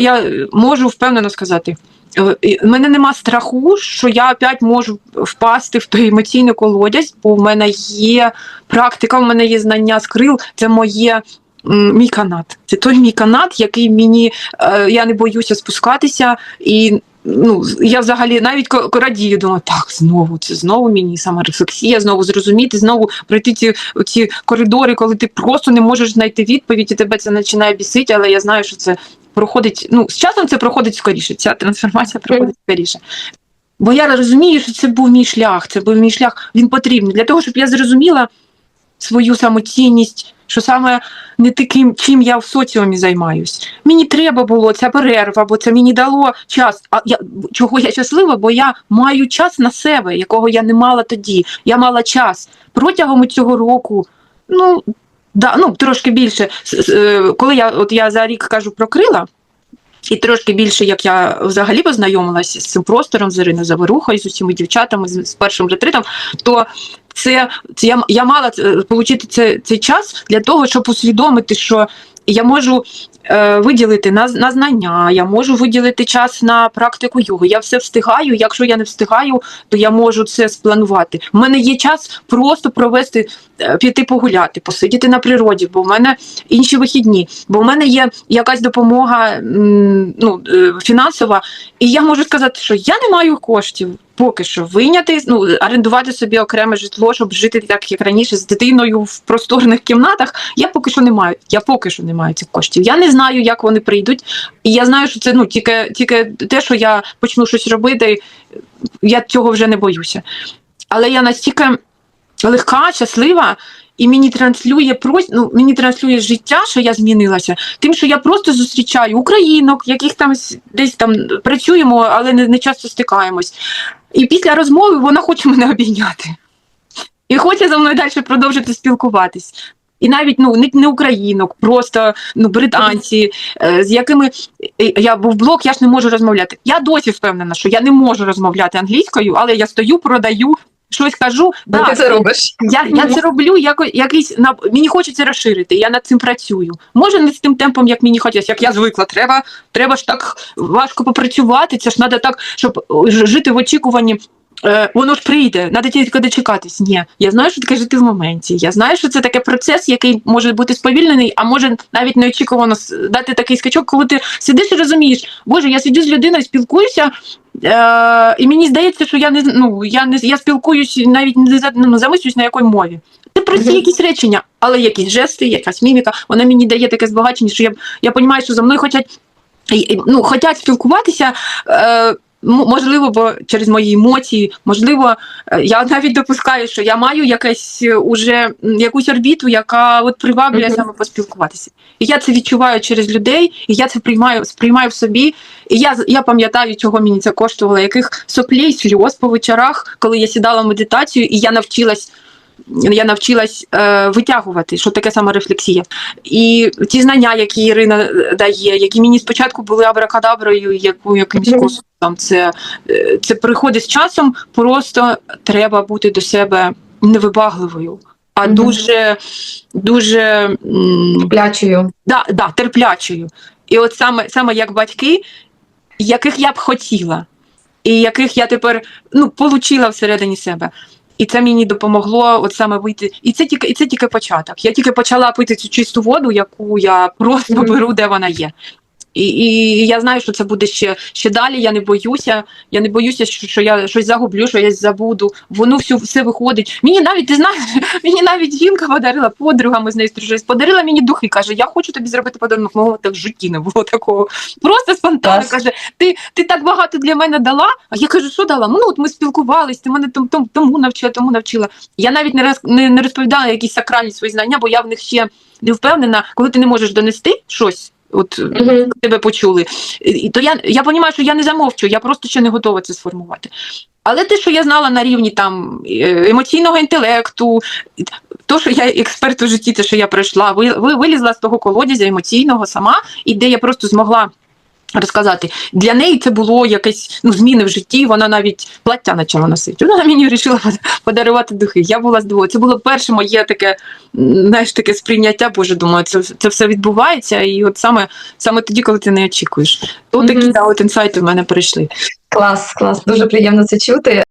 я можу впевнено сказати. е, і- в мене нема страху, що я опять можу впасти в той емоційний колодязь, бо в мене є практика, в мене є знання з крил, це моє. Мій канат. Це той мій канат, який мені е, я не боюся спускатися, і ну я взагалі навіть радію, думаю, так знову це знову мені саморефлексія, знову зрозуміти, знову пройти ці, ці коридори, коли ти просто не можеш знайти відповідь, і тебе це починає бісити, але я знаю, що це проходить. Ну, з часом це проходить скоріше. Ця трансформація проходить скоріше. Бо я розумію, що це був мій шлях, це був мій шлях, він потрібний для того, щоб я зрозуміла свою самоцінність, що саме не таким, чим я в соціумі займаюсь. Мені треба було ця перерва, бо це мені дало час. А я чого я щаслива? Бо я маю час на себе, якого я не мала тоді. Я мала час протягом цього року. Ну да, ну трошки більше. Е, Коли я от я за рік кажу про крила. І трошки більше, як я взагалі познайомилася з цим простором, з Іриною Заворухою, з усіма дівчатами, з, з першим ретритом, то це, це я, я мала це- отримати це, цей час для того, щоб усвідомити, що я можу е, виділити на, на знання, я можу виділити час на практику йоги. Я все встигаю. Якщо я не встигаю, то я можу це спланувати. У мене є час просто провести, е, піти погуляти, посидіти на природі, бо в мене інші вихідні, бо в мене є якась допомога ну, е, фінансова, і я можу сказати, що я не маю коштів. Поки що вийняти, ну орендувати собі окреме житло, щоб жити так, як раніше, з дитиною в просторних кімнатах. Я поки що не маю. Я поки що не маю цих коштів. Я не знаю, як вони прийдуть. І я знаю, що це ну тільки, тільки те, що я почну щось робити, я цього вже не боюся. Але я настільки легка, щаслива, і мені транслює прос... ну, мені транслює життя, що я змінилася, тим, що я просто зустрічаю українок, яких там десь там працюємо, але не, не часто стикаємось. І після розмови вона хоче мене обійняти. І хоче за мною далі продовжити спілкуватись. І навіть ну не, не українок, просто ну британці, е, з якими е, я був блок, я ж не можу розмовляти. Я досі впевнена, що я не можу розмовляти англійською, але я стою, продаю, щось кажу. Да, ти це робиш. я, я це роблю яко, якийсь на мені хочеться розширити. Я над цим працюю. Може, не з тим темпом, як мені хотілося, як я звикла. Треба, треба ж так важко попрацювати. Це ж треба так, щоб жити в очікуванні. Е, воно ж прийде, треба тільки дочекатись. Ні, я знаю, що таке жити в моменті. Я знаю, що це таке процес, який може бути сповільнений, а може навіть неочікувано дати такий скачок, коли ти сидиш і розумієш, боже, я сидю з людиною, спілкуюся. Е, і мені здається, що я не ну, я не я спілкуюсь навіть не за ну, замислююсь на якій мові. Це прості якісь речення, але якісь жести, якась міміка, вона мені дає таке збагачення, що я, я розумію, що за мною хочуть, ну, хочуть спілкуватися. Е, Можливо, бо через мої емоції, можливо, е, я навіть допускаю, що я маю якесь е, уже якусь орбіту, яка от приваблює Мгм. саме поспілкуватися. І я це відчуваю через людей, і я це приймаю, сприймаю в собі. І я, я пам'ятаю, чого мені це коштувало, яких соплій, сльоз по вечорах, коли я сідала в медитацію, і я навчилась. Я навчилась е, витягувати, що таке саморефлексія. І ті знання, які Ірина дає, які мені спочатку були абракадаброю, яку якимсь космосом, це, е, це приходить з часом, просто треба бути до себе невибагливою, а Мгм. дуже, дуже м, Плячую. да, да, терплячою. І от саме, саме як батьки, яких я б хотіла, і яких я тепер ну, получила всередині себе. І це мені допомогло от саме вийти. І це тільки і це тільки початок. Я тільки почала пити цю чисту воду, яку я просто беру, де вона є. І, і я знаю, що це буде ще, ще далі. Я не боюся. Я не боюся, що, що я щось загублю, що я забуду. Воно все, все виходить. Мені навіть ти знаєш, мені навіть жінка подарила подруга, ми з нею стружились, подарила мені духи. каже: Я хочу тобі зробити подарунок. Мого так в житті не було такого. Просто спонтанно Клас. каже: Ти, ти так багато для мене дала. А я кажу, що дала? Ну от ми спілкувались, ти мене тому, тому, тому навчила, тому навчила. Я навіть не роз, не, не розповідала якісь сакральні свої знання, бо я в них ще не впевнена, коли ти не можеш донести щось. От Мгм. тебе почули. І то я, я розумію, що я не замовчу, я просто ще не готова це сформувати. Але те, що я знала на рівні там е, емоційного інтелекту, то, що я експерт у житті, те, що я пройшла, ви, ви- вилізла з того колодязя емоційного сама, і де я просто змогла Розказати для неї це було якесь ну зміни в житті. Вона навіть плаття почала носити. Вона мені вирішила подарувати духи. Я була здивована. Це було перше моє таке, знаєш, таке сприйняття. Боже, думаю, це, це все відбувається. І от саме саме тоді, коли ти не очікуєш, то такі Мгм. да, от інсайти в мене прийшли. Клас, клас, дуже приємно це чути.